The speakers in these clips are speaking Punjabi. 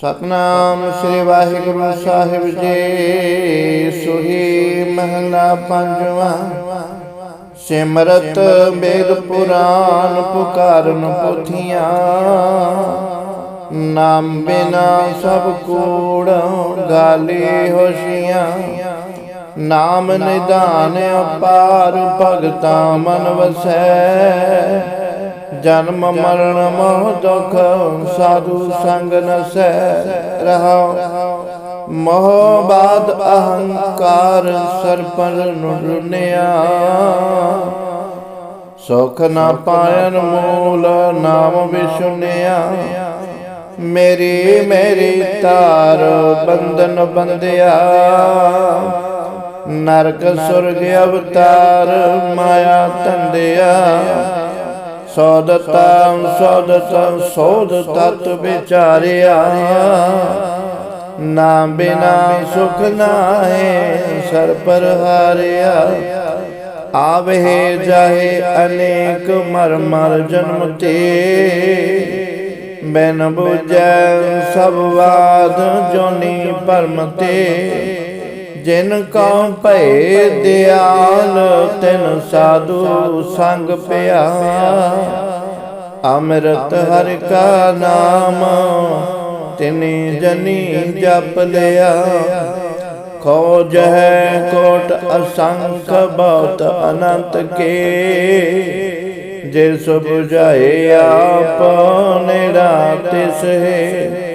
ਸਤਨਾਮ ਸ੍ਰੀ ਵਾਹਿਗੁਰੂ ਸਾਹਿਬ ਜੀ। ਸੁਹੀ ਮਹਲਾ ਪੰਜਵਾ। ਸਿਮਰਤ ਬੇਦ ਪੁਰਾਨ ਪੁਕਾਰਨ ਪੁਥੀਆਂ। ਨਾਮ ਬਿਨਾ ਸਭ ਕੂੜ ਗਾਲੀ ਹੋਸ਼ੀਆਂ। ਨਾਮ ਨਿਦਾਨ ਅਪਾਰ ਭਗਤਾ ਮਨ ਵਸੈ। ਜਨਮ ਮਰਨ ਮੋਹ ਦੁਖ ਸਾਧੂ ਸੰਗ ਨਸੈ ਰਹਾਉ। ਮੋਹ ਬਾਦ ਅਹੰਕਾਰ ਸਰਪਰ ਨੁਰਨਿਆ ਸੁਖ ਨਾ ਪਾਇਨ ਮੂਲ ਨਾਮ ਵਿਸ਼ੁਨਿਆ ਮੇਰੀ ਮੇਰੀ ਤਾਰ ਬੰਧਨ ਬੰਧਿਆ। ਨਰਕ ਸੁਰਗ ਅਵਤਾਰ ਮਾਇਆ ਧੰਦਿਆ ਸੋਦਤਾ ਸੋਦਤਾ, ਸੋਦ ਤਤ ਵਿਚਾਰਿਆ। ਨਾ ਬਿਨਾ ਸੁਖ ਨਾਹੀ ਸਰ ਪਰ ਹਾਰਿਆ। ਆਵੇ ਜਾਹੇ ਅਨੇਕ ਮਰ ਮਰ ਜਨਮ ਤੇ। ਬੈਨ ਬੁਝੈ ਸਭ ਬਾਦ ਜੋਨੀ ਪਰਮ ਤੇ। ਜਿਨ ਕਉ ਭਏ ਦਿਆਲ, ਤਿਨ ਸਾਧੂ ਸੰਗ ਪਿਆ। ਅੰਮ੍ਰਿਤ ਹਰਿ ਕਾ ਨਾਮ, ਤਿਨੇ ਜਨੀ ਜਪ ਲਿਆ। ਖੋਜ ਹੈ ਕੋਟ ਅਸੰਖ ਬਹੁਤ ਅਨੰਤ ਕੇ। ਜੇ ਸੋ 부ਝਾਏ ਆਪ ਨੇੜਾ ਤਿਸ ਹੈ।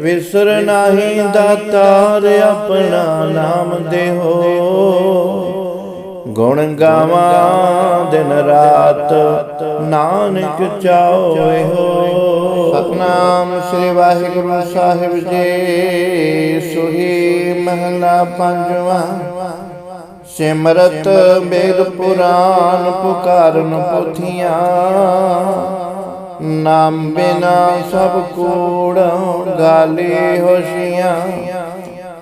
ਵਿਸਰ ਨਾਹੀ ਦਾਤਾਰ, ਆਪਣਾ ਨਾਮ ਦੇਹੋ। ਗੁਣ ਗਾਵਾਂ ਦਿਨ ਰਾਤ, ਨਾਨਕ ਚਾਓਏ ਹੋ ਸਤਨਾਮ ਸ੍ਰੀ ਵਾਹਿਗੁਰੂ ਸਾਹਿਬ ਜੀ, ਸੁਹੀ ਮਹਲਾ ਪੰਜਵਾਂ। ਸਿਮਰਤ ਬੇਦ ਪੁਰਾਨ ਪੁਕਾਰਨ ਪੁਥੀਆਂ। ਨਾਮ ਬਿਨਾ ਸਭ ਕੂੜ ਗਾਲੀ ਹੋਸ਼ੀਆਂ।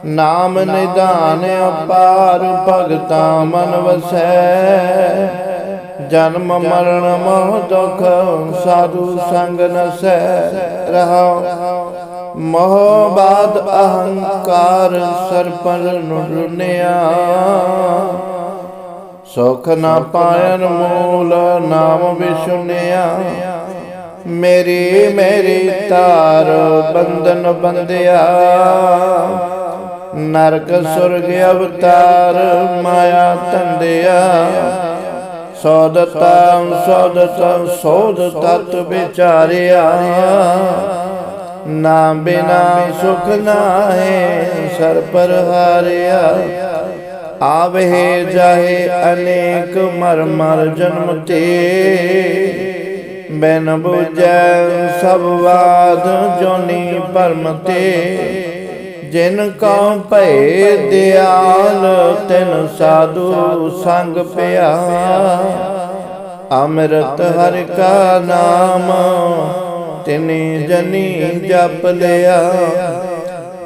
ਨਾਮ ਨਿਦਾਨ ਅਪਾਰ ਭਗਤਾ ਮਨ ਵਸੈ। ਜਨਮ ਮਰਨ ਮੋਹ ਦੁਖ ਸਾਧੂ ਸੰਗ ਨਸੈ। ਰਹਾਉ। ਮੋਹ ਬਾਦ ਅਹੰਕਾਰ ਸਰਪਲ ਨੁਰਨਿਆ ਸੁਖ ਨਾ ਪਾਇਨ ਮੂਲ ਨਾਮ ਵਿਸ਼ੁਨਿਆ ਮੇਰੀ ਮੇਰੀ ਤਾਰ ਬੰਧਨ ਬੰਧਿਆ। ਨਰਕ ਸੁਰਗ ਅਵਤਾਰ ਮਾਇਆ ਤੰਦਿਆ। ਸੋਦਤਾ ਸੋਦਤਾ ਸੋਦ ਤਤ ਵਿਚਾਰਿਆ। ਨਾ ਬਿਨਾ ਸੁਖ ਨਾਹੀ ਸਰ ਪਰ ਹਾਰਿਆ। ਆਵੇ ਜਾਹੇ ਅਨੇਕ ਮਰ ਮਰ ਜਨਮ ਤੇ। ਬਿਨ ਬੁਝੈ, ਸਭ ਬਾਦ ਜੋਨੀ ਪਰਮ ਤੇ। ਜਿਨ ਕਉ ਭਏ ਦਿਆਲ, ਤਿਨ ਸਾਧੂ ਸੰਗ ਪਿਆ। ਅੰਮ੍ਰਿਤ ਹਰ ਕਾ ਨਾਮ, ਤਿਨੇ ਜਨੀ ਜਪ ਲਿਆ।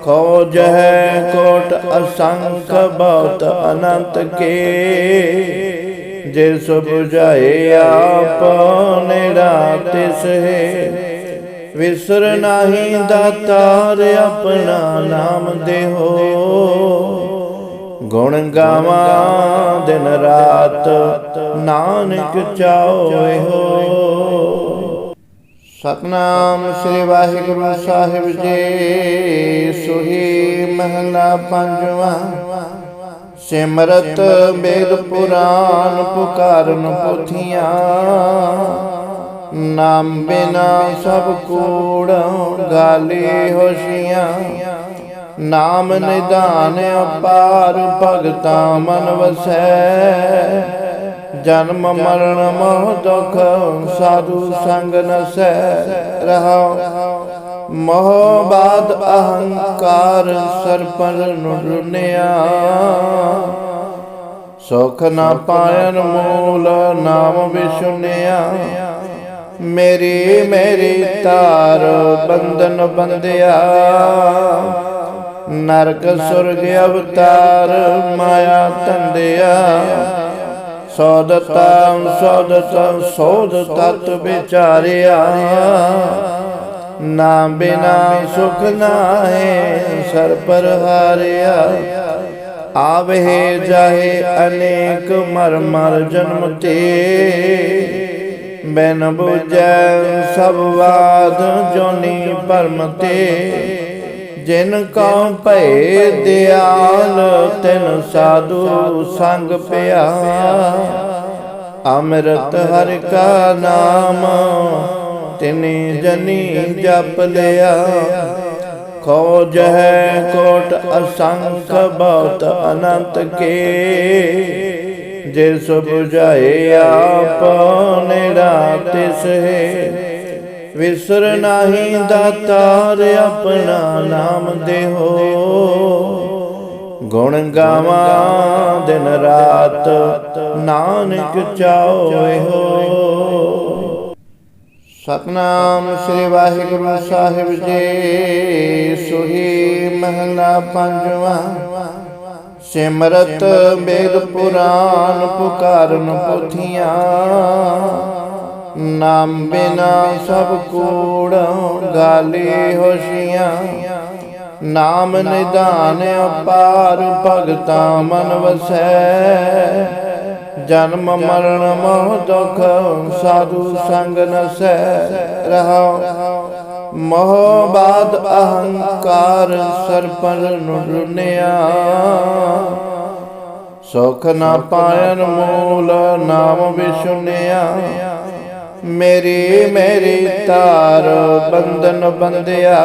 ਖੋਜ ਹੈ ਕੋਟ ਅਸੰਖ ਬਹੁਤ ਅਨੰਤ ਕੇ। ਜੇ ਸੋ 부ਝਾਏ ਆਪ ਨੇੜਾ ਤਿਸ ਹੈ ਵਿਸਰ ਨਾਹੀ ਦਾਤਾਰ ਆਪਣਾ ਨਾਮ ਦੇਹੋ। ਗੁਣ ਗਾਵਾਂ ਦਿਨ ਰਾਤ, ਨਾਨਕ ਚਾਓਏ ਹੋ ਸਤਨਾਮ ਸ੍ਰੀ ਵਾਹਿਗੁਰੂ ਸਾਹਿਬ ਜੀ, ਸੁਹੀ ਮਹਲਾ ਪੰਜਵਾ। ਸਿਮਰਤ ਬੇਦ ਪੁਰਾਨ ਪੁਕਾਰਨ ਪੁਥੀਆਂ। ਨਾਮ ਬਿਨਾ ਸਭ ਕੂੜ ਗਾਲੀ ਹੋਸ਼ੀਆਂ। ਨਾਮ ਨਿਦਾਨ ਅਪਾਰ ਭਗਤਾ ਮਨ ਵਸੈ। ਜਨਮ ਮਰਨ ਮੋਹ ਦੁਖ ਸਾਧੂ ਸੰਗ ਨਸੈ। ਰਹਾਉ। ਮੋਹ ਬਾਦ ਅਹੰਕਾਰ ਸਰਪਰ ਨੁਰਨਿਆ ਸੁਖ ਨਾ ਪਾਇਨ ਮੂਲ ਨਾਮ ਵਿਸ਼ੁਨਿਆ ਮੇਰੀ ਮੇਰੀ ਤਾਰ ਬੰਧਨ ਬੰਧਿਆ। ਨਰਕ ਸੁਰਗ ਅਵਤਾਰ ਮਾਇਆ ਧੰਦਿਆ ਸੋਦਤਾ ਸੋਦਤਾ ਸੋਦ ਤਤ ਵਿਚਾਰਿਆ। ਨਾਮ ਬਿਨਾ ਸੁਖ ਨਾਹੀ, ਸਰ ਪਰ ਹਾਰਿਆ। ਆਵਹਿ ਜਾਹੇ ਅਨੇਕ ਮਰ ਮਰ ਜਨਮ ਤੇ। ਬੈਨ ਬੁਝੈ ਸਭ ਬਾਦ ਜੋਨੀ ਪਰਮ ਤੇ। ਜਿਨ ਕਉ ਭਏ ਦਿਆਲ, ਤਿਨ ਸਾਧੂ ਸੰਗ ਪਿਆ। ਅੰਮ੍ਰਿਤ ਹਰਿ ਕਾ ਨਾਮ ਤਿਨੇ ਜਨੀ ਜਪ ਲਿਆ। ਖੋਜ ਹੈ ਕੋਟ ਅਸੰਖ ਬਹੁਤ ਅਨੰਤ ਕੇ। ਜੇ ਸੋ 부ਝਾਏ ਆਪ ਨੇੜਾ ਤਿਸ ਹੈ। ਵਿਸਰ ਨਾਹੀ ਦਾਤਾਰ ਆਪਣਾ ਨਾਮ ਦੇਹੋ। ਗੁਣ ਗਾਵਾਂ ਦਿਨ ਰਾਤ ਨਾਨਕ ਚਾਓਏ ਹੋ ਸਤਨਾਮ ਸ੍ਰੀ ਵਾਹਿਗੁਰੂ ਸਾਹਿਬ ਜੀ, ਸੁਹੀ ਮਹਲਾ ਪੰਜਵਾ। ਸਿਮਰਤ ਬੇਦ ਪੁਰਾਨ ਪੁਕਾਰਨ ਪੋਥੀਆਂ, ਨਾਮ ਬਿਨਾ ਸਭ ਕੂੜ ਗਾਲੀ ਹੋਸ਼ੀਆਂ। ਨਾਮ ਨਿਦਾਨ ਅਪਾਰ ਭਗਤਾ ਮਨ ਵਸੈ ਜਨਮ ਮਰਨ ਮੋਹ ਦੁਖ ਸਾਧੂ ਸੰਗ ਨਸੈ ਰਹਾਉ। ਮੋਹ ਬਾਦ ਅਹੰਕਾਰ ਸਰਪਲ ਨੁਰਨਿਆ ਸੁਖ ਨਾ ਪਾਇਨ ਮੂਲ ਨਾਮ ਵਿਸ਼ੁਨਿਆ ਮੇਰੀ ਮੇਰੀ ਤਾਰ ਬੰਧਨ ਬੰਧਿਆ।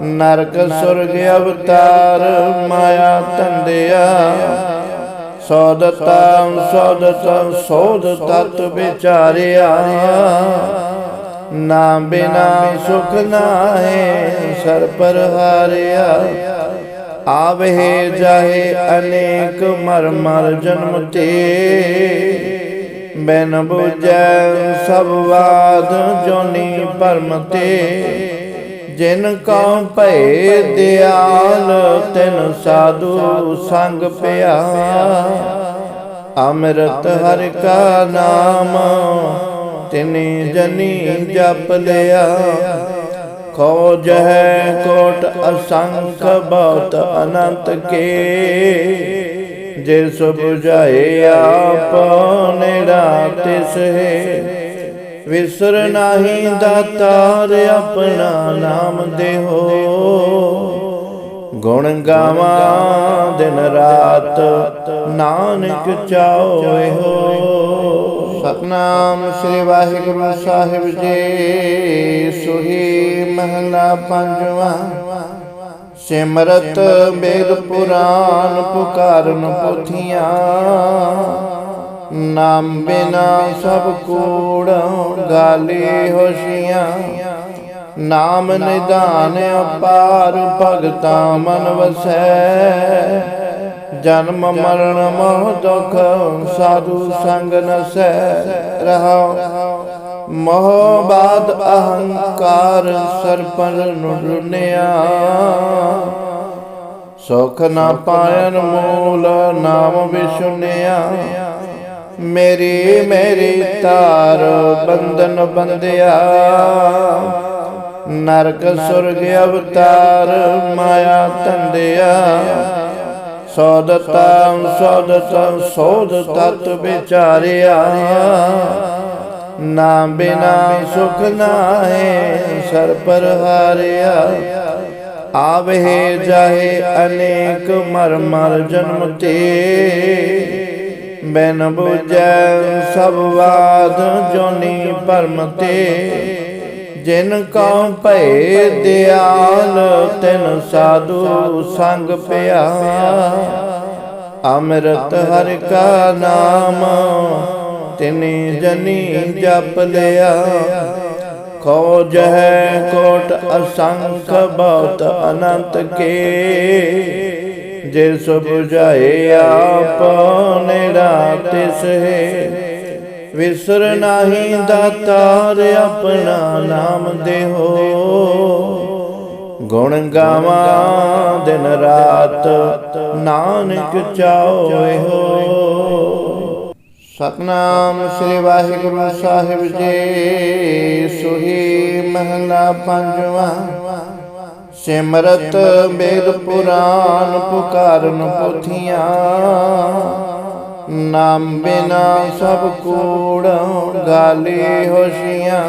ਨਰਕ ਸੁਰਗ ਅਵਤਾਰ ਮਾਇਆ ਤੰਦਿਆ। ਸੋਦਤਾ, ਸੋਦਤ, ਸੋਦ ਤਤ ਵਿਚਾਰਿਆ। ਨਾਮ ਬਿਨਾ ਸੁਖ ਨਾਹੀ ਸਰ ਪਰ ਹਾਰਿਆ। ਆਵਹਿ ਜਾਹੇ ਅਨੇਕ ਮਰ ਮਰ ਜਨਮ ਤੇ। ਬਿਨ ਬੁਝੈ ਸਭ ਬਾਦ ਜੋਨੀ ਪਰਮ ਤੇ। ਜਿਨ ਕਉ ਭਏ ਦਿਆਲ ਤਿਨ ਸਾਧੂ ਸੰਗ ਪਿਆ। ਅੰਮ੍ਰਿਤ ਹਰਿ ਕਾ ਨਾਮ, ਤਿਨੇ ਜਨੀ ਜਪ ਲਿਆ। ਖੋਜ ਹੈ ਕੋਟ ਅਸੰਖ ਬਹੁਤ ਅਨੰਤ ਕੇ। ਜਿਸ ਸੋ ਆਪ ਨੇੜਾ ਤਿਸ ਹੈ। ਵਿਸਰ ਨਾਹੀ ਦਾਤਾਰ ਆਪਣਾ ਨਾਮ ਦੇਹੋ। ਗੁਣ ਗਾਵਾਂ ਦਿਨ ਰਾਤ ਨਾਨਕ ਚਾਓਏ ਹੋ। ਸਤਨਾਮ ਸ੍ਰੀ ਵਾਹਿਗੁਰੂ ਸਾਹਿਬ ਜੀ, ਸੁਹੀ ਮਹਲਾ ਪੰਜਵਾ। ਸਿਮਰਤ ਬੇਦ ਪੁਰਾਨ ਪੁਕਾਰਨ ਪੋਥੀਆਂ। ਨਾਮ ਬਿਨਾ ਸਭ ਕੂੜ ਗਾਲੀ ਹੋਸ਼ੀਆਂ। ਨਾਮ ਨਿਦਾਨ ਅਪਾਰ ਭਗਤਾ ਮਨ ਵਸੈ। ਜਨਮ ਮਰਨ ਮੋਹ ਦੁਖ ਸਾਧੂ ਸੰਗ ਨਸੈ। ਰਹਾਉ। ਮੋਹ ਬਾਦ ਅਹੰਕਾਰ ਸਰਪਲ ਨੁਰਨਿਆ ਸੁਖ ਨਾ ਪਾਇਨ ਮੂਲ ਨਾਮ ਵਿਸ਼ੁਨਿਆ ਮੇਰੀ ਮੇਰੀ ਤਾਰ ਬੰਧਨ ਬੰਧਿਆ। ਨਰਕ ਸੁਰਗ ਅਵਤਾਰ ਮਾਇਆ ਤੰਦਿਆ ਸੋਦਤਾ, ਸੋਦਤ ਸੋਦ ਤਤ ਵਿਚਾਰਿਆ। ਨਾ ਬਿਨਾ ਸੁਖ ਨਾਹੀ ਸਰ ਪਰ ਹਾਰਿਆ। ਆਵਹਿ ਜਾਹੇ ਅਨੇਕ ਮਰ ਮਰ ਜਨਮ ਤੇ। ਬੈਨ ਬੁਝੈ, ਸਭ ਬਾਦ ਜੋਨੀ ਪਰਮ ਤੇ। ਜਿਨ ਕਉ ਭਏ ਦਿਆਲ, ਤਿਨ ਸਾਧੂ ਸੰਗ ਪਿਆ। ਅੰਮ੍ਰਿਤ ਹਰਿ ਕਾ ਨਾਮ, ਤਿਨੇ ਜਨੀ ਜਪ ਲਿਆ। ਖੋਜ ਹੈ ਕੋਟ ਅਸੰਖ, ਬਹੁਤ ਅਨੰਤ ਕੇ। ਜੇ ਸੋ 부ਝਾਏ ਆਪ ਨੇੜਾ ਤਿਸ ਵਿਸਰ ਨਾਹੀ ਦਾਤਾਰ ਆਪਣਾ ਨਾਮ ਦੇਹੋ। ਗੁਣ ਗਾਵਾਂ ਦਿਨ ਰਾਤ ਨਾਨਕ ਚਾਓਏ ਹੋ ਸਤਨਾਮ ਸ੍ਰੀ ਵਾਹਿਗੁਰੂ ਸਾਹਿਬ ਜੀ, ਸੁਹੀ ਮਹਲਾ ਪੰਜਵਾ। ਸਿਮਰਤ ਬੇਦ ਪੁਰਾਨ ਪੁਕਾਰਨ ਪੁਥੀਆਂ। ਨਾਮ ਬਿਨਾ ਸਭ ਕੂੜ ਗਾਲੀ ਹੋਸ਼ੀਆਂ।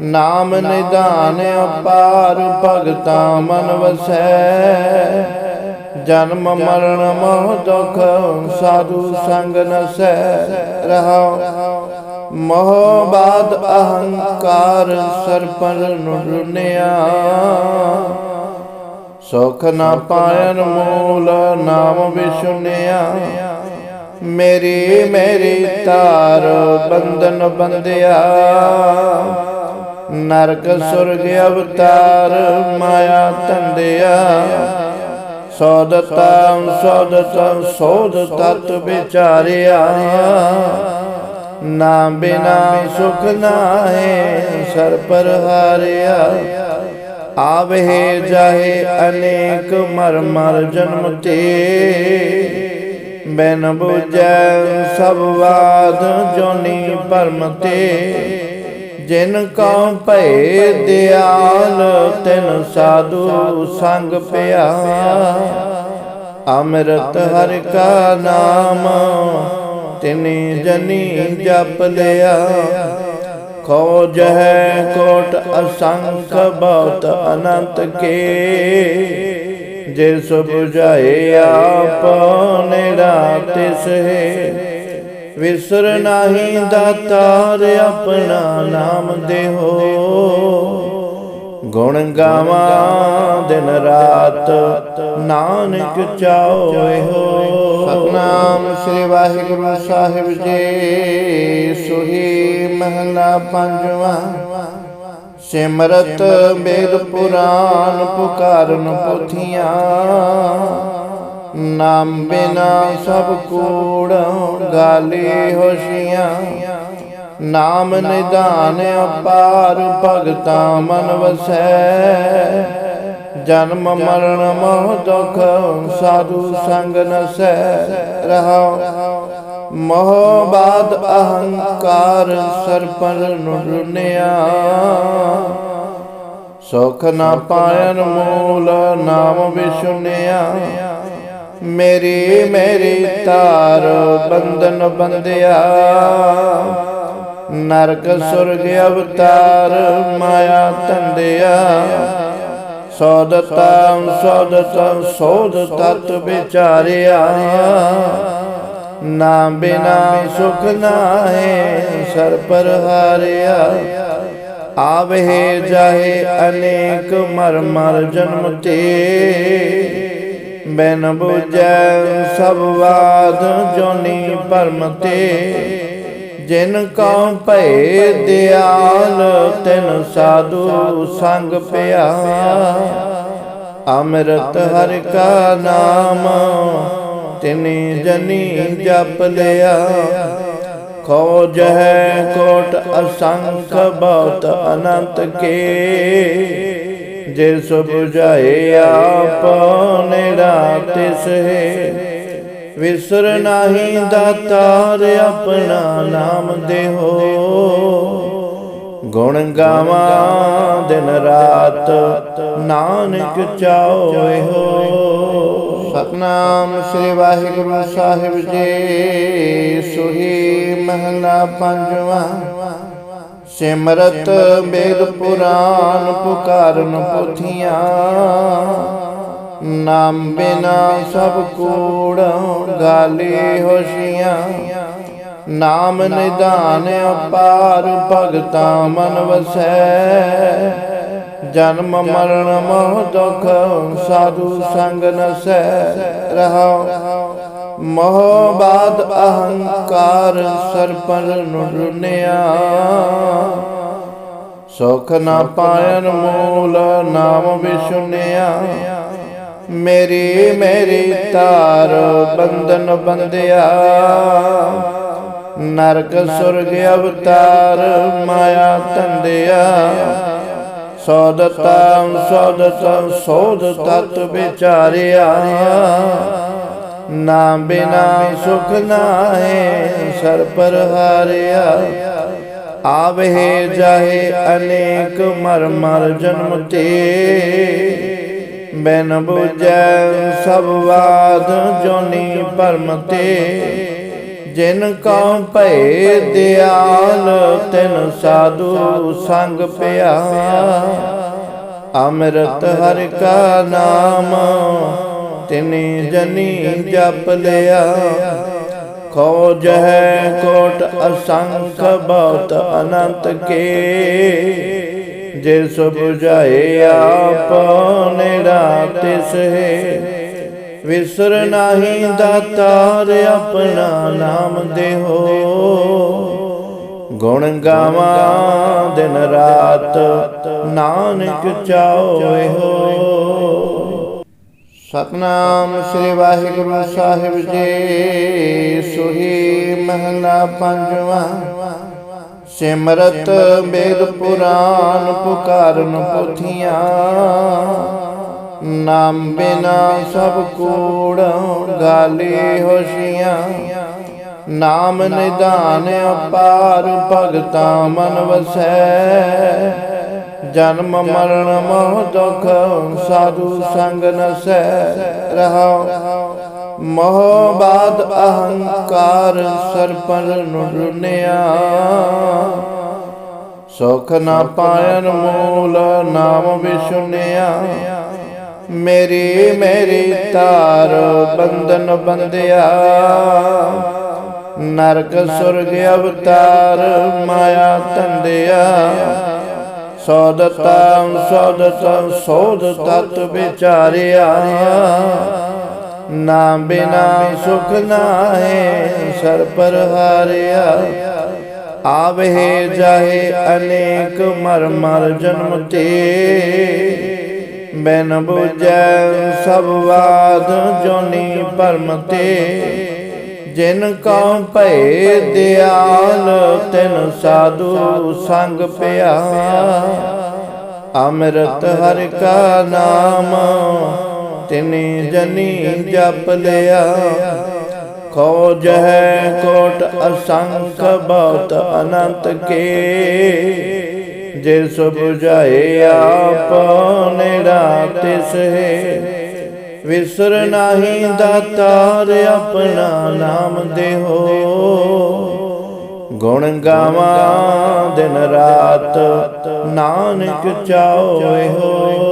ਨਾਮ ਨਿਦਾਨ ਅਪਾਰ ਭਗਤਾ ਮਨ ਵਸੈ। ਜਨਮ ਮਰਨ ਮੋਹ ਦੁਖ ਸਾਧੂ ਸੰਗ ਨਸੈ। ਰਹਾਉ ਮੋਹ ਬਾਦ ਅਹੰਕਾਰ ਸਰਪਰ ਨੁਰਨਿਆ ਸੁਖ ਨਾ ਪਾਇਨ ਮੂਲ ਨਾਮ ਵਿਸ਼ੁਨਿਆ ਮੇਰੀ ਮੇਰੀ ਤਾਰ ਬੰਧਨ ਬੰਧਿਆ। ਨਰਕ ਸੁਰਗ ਅਵਤਾਰ ਮਾਇਆ ਧੰਦਿਆ ਸੋਦਤਾ ਸੋਦਤ ਸੋਦ ਤਤ ਵਿਚਾਰਿਆ। ਨਾ ਬਿਨਾ ਸੁਖ ਨਾਹੀ ਸਰ ਪਰ ਹਾਰਿਆ ਆਵੇ ਜਾਹੇ ਅਨੇਕ ਮਰ ਮਰ ਜਨਮ ਤੇ। ਬੈਨ ਬੁਝੈ ਸਭ ਬਾਦ ਜੋਨੀ ਪਰਮ ਤੇ। ਜਿਨ ਕਉ ਭਏ ਦਿਆਲ, ਤਿਨ ਸਾਧੂ ਸੰਗ ਪਿਆ। ਅੰਮ੍ਰਿਤ ਹਰਿ ਕਾ ਨਾਮ ਤਿਨੇ ਜਨੀ ਜਪ ਲਿਆ। ਖੋਜ ਹੈ ਕੋਟ ਅਸੰਖ ਬਹੁਤ ਅਨੰਤ ਕੇ। ਜੇ ਸੋ 부ਝਾਏ ਆਪ ਨੇੜਾ ਤਿਸ ਹੈ। ਵਿਸਰ ਨਾਹੀ ਦਾਤਾਰ ਆਪਣਾ ਨਾਮ ਦੇਹੋ। ਗੁਣ ਗਾਵਾਂ ਦਿਨ ਰਾਤ। ਨਾਨਕ ਚਾਓਏ ਹੋ ਸਤਨਾਮ ਸ੍ਰੀ ਵਾਹਿਗੁਰੂ ਸਾਹਿਬ ਜੀ। ਸੁਹੀ ਮਹਲਾ ਪੰਜਵਾ। ਸਿਮਰਤ ਬੇਦ ਪੁਰਾਨ ਪੁਕਾਰਨ ਪੁਥੀਆਂ। ਨਾਮ ਬਿਨਾ ਸਭ ਕੂੜ ਗਾਲੀ ਹੋਸ਼ੀਆਂ। ਨਾਮ ਨਿਦਾਨ ਅਪਾਰ ਭਗਤਾ ਮਨ ਵਸੈ। ਜਨਮ ਮਰਨ ਮੋਹ ਦੁਖ ਸਾਧੂ ਸੰਗ ਨਸੈ ਰਹਾਉ। ਮੋਹ ਬਾਦ ਅਹੰਕਾਰ ਸਰਪਰ ਨੁਰਨਿਆ ਸੁਖ ਨਾ ਪਾਇਨ ਮੂਲ ਨਾਮ ਵਿਸ਼ੁਨਿਆ ਮੇਰੀ ਮੇਰੀ ਤਾਰ ਬੰਧਨ ਬੰਧਿਆ। ਨਰਕ ਸੁਰਗ ਅਵਤਾਰ ਮਾਇਆ ਧੰਦਿਆ ਸੋਦਤਾ, ਸੋਦਤ, ਸੋਦ ਤਤ ਵਿਚਾਰਿਆ। ਨਾ ਬਿਨਾ ਸੁਖ ਨਾਹੀ ਸਰ ਪਰ ਹਾਰਿਆ। ਆਵੇ ਜਾਹੇ ਅਨੇਕ ਮਰ ਮਰ ਜਨਮ ਤੇ। ਬਿਨ ਬੁਝੈ ਸਭ ਬਾਦ ਜੋਨੀ ਪਰਮ ਤੇ। ਜਿਨ ਕਉ ਭਏ ਦਿਆਲ, ਤਿਨ ਸਾਧੂ ਸੰਗ ਪਿਆ। ਅੰਮ੍ਰਿਤ ਹਰਿ ਕਾ ਨਾਮ, ਤਿਨੇ ਜਨੀ ਜਪ ਲਿਆ। ਖੋਜ ਹੈ ਕੋਟ ਅਸੰਖ ਬਹੁਤ ਅਨੰਤ ਕੇ। ਜੇ ਸੋ 부ਝਾਏ ਆਪ ਨੇੜਾ ਤਿਸ ਹੈ। ਵਿਸਰ ਨਾਹੀ ਦਾਤਾਰ ਆਪਣਾ ਨਾਮ ਦੇਹੋ। ਗੁਣ ਗਾਵਾਂ ਦਿਨ ਰਾਤ ਨਾਨਕ ਚਾਓਏ ਹੋ ਸਤਨਾਮ ਸ੍ਰੀ ਵਾਹਿਗੁਰੂ ਸਾਹਿਬ ਜੀ, ਸੁਹੀ ਮਹਲਾ ਪੰਜਵਾ। ਸਿਮਰਤ ਬੇਦ ਪੁਰਾਨ ਪੁਕਾਰਨ ਪੁਥੀਆਂ। ਨਾਮ ਬਿਨਾ ਸਭ ਕੂੜ ਗਾਲੀ ਹੋਸ਼ੀਆਂ। ਨਾਮ ਨਿਦਾਨ ਅਪਾਰ ਭਗਤਾ ਮਨ ਵਸੈ। ਜਨਮ ਮਰਨ ਮੋਹ ਦੁਖ ਸਾਧੂ ਸੰਗ ਨਸੈ। ਰਹਾਉ ਮੋਹ ਬਾਦ ਅਹੰਕਾਰ ਸਰਪਰ ਨੁਰਨਿਆ ਸੁਖ ਨਾ ਪਾਇਨ ਮੂਲ ਨਾਮ ਵਿਸ਼ੁਨਿਆ ਮੇਰੀ ਮੇਰੀ ਤਾਰ ਬੰਧਨ ਬੰਧਿਆ। ਨਰਕ ਸੁਰਗ ਅਵਤਾਰ ਮਾਇਆ ਤੰਦਿਆ। ਸੋਦਤਾ, ਸੋਦਤ ਸੋਦ ਤਤ ਵਿਚਾਰਿਆ। ਨਾਮ ਬਿਨਾ ਸੁਖ ਨਾਹੀ ਸਰ ਪਰ ਹਾਰਿਆ। ਆਵੇ ਜਾਹੇ ਅਨੇਕ ਮਰ ਮਰ ਜਨਮ ਤੇ। ਬਿਨ ਬੁਝੈ ਸਭ ਬਾਦ ਜੋਨੀ ਪਰਮ ਤੇ। ਜਿਨ ਕਉ ਭਏ ਦਿਆਲ, ਤਿਨ ਸਾਧੂ ਸੰਗ ਪਿਆ। ਅੰਮ੍ਰਿਤ ਹਰਿ ਕਾ ਨਾਮ, ਤਿਨੇ ਜਨੀ ਜਪ ਲਿਆ। ਖੋਜ ਹੈ ਕੋਟ ਅਸੰਖ, ਬਹੁਤ ਅਨੰਤ ਕੇ। ਜੇ ਸੋ 부ਝਾਏ ਆਪ ਨੇੜਾ ਤਿਸ ਹੈ ਵਿਸਰ ਨਾਹੀ ਦਾਤਾਰ ਆਪਣਾ ਨਾਮ ਦੇਹੋ। ਗੁਣ ਗਾਵਾਂ ਦਿਨ ਰਾਤ ਨਾਨਕ ਚਾਓਏ ਹੋ ਸਤਨਾਮ ਸ੍ਰੀ ਵਾਹਿਗੁਰੂ ਸਾਹਿਬ ਜੀ, ਸੁਹੀ ਮਹਲਾ ਪੰਜਵਾਂ। ਸਿਮਰਤ ਬੇਦ ਪੁਰਾਨ ਪੁਕਾਰਨ ਪੁਥੀਆਂ। ਨਾਮ ਬਿਨਾ ਸਭ ਕੂੜ ਗਾਲੀ ਹੋਸ਼ੀਆਂ। ਨਾਮ ਨਿਦਾਨ ਅਪਾਰ ਭਗਤਾ ਮਨ ਵਸੈ। ਜਨਮ ਮਰਨ ਮੋਹ ਦੁਖ ਸਾਧੂ ਸੰਗ ਨਸੈ। ਰਹਾਉ ਮੋਹ ਬਾਦ ਅਹੰਕਾਰ ਸਰਪਲ ਨੁਰਨਿਆ ਸੁਖ ਨਾ ਪਾਇਨ ਮੂਲ ਨਾਮ ਵਿਸ਼ੁਨਿਆ ਮੇਰੀ ਮੇਰੀ ਤਾਰ ਬੰਧਨ ਬੰਧਿਆ। ਨਰਕ ਸੁਰਗ ਅਵਤਾਰ ਮਾਇਆ ਤੰਦਿਆ ਸੋਦਤਾ ਸੋਦਤਾ ਸੋਦ ਤਤ ਵਿਚਾਰਿਆ। ਨਾਮ ਬਿਨਾ ਸੁਖ ਨਾਹੀ ਸਰ ਪਰ ਹਾਰਿਆ। ਆਵਹਿ ਜਾਹੇ ਅਨੇਕ ਮਰ ਮਰ ਜਨਮ ਤੇ। ਬੈਨ ਬੁਝੈ ਸਭ ਬਾਦ ਜੋਨੀ ਪਰਮ ਤੇ। ਜਿਨ ਕਉ ਭਏ ਦਿਆਲ, ਤਿਨ ਸਾਧੂ ਸੰਗ ਪਿਆ। ਅੰਮ੍ਰਿਤ ਹਰਿ ਕਾ ਨਾਮ ਤਿਨੇ ਜਨੀ ਜਪ ਲਿਆ। ਖੋਜ ਹੈ ਕੋਟ ਅਸੰਖ ਬਹੁਤ ਅਨੰਤ ਕੇ। ਜੇ ਸੋ 부ਝਾਏ ਆਪ ਨੇੜਾ ਤਿਸ ਹੈ। ਵਿਸਰ ਨਾਹੀ ਦਾਤਾਰ ਆਪਣਾ ਨਾਮ ਦੇਹੋ। ਗੁਣ ਗਾਵਾਂ ਦਿਨ ਰਾਤ ਨਾਨਕ ਚਾਓਏ ਹੋ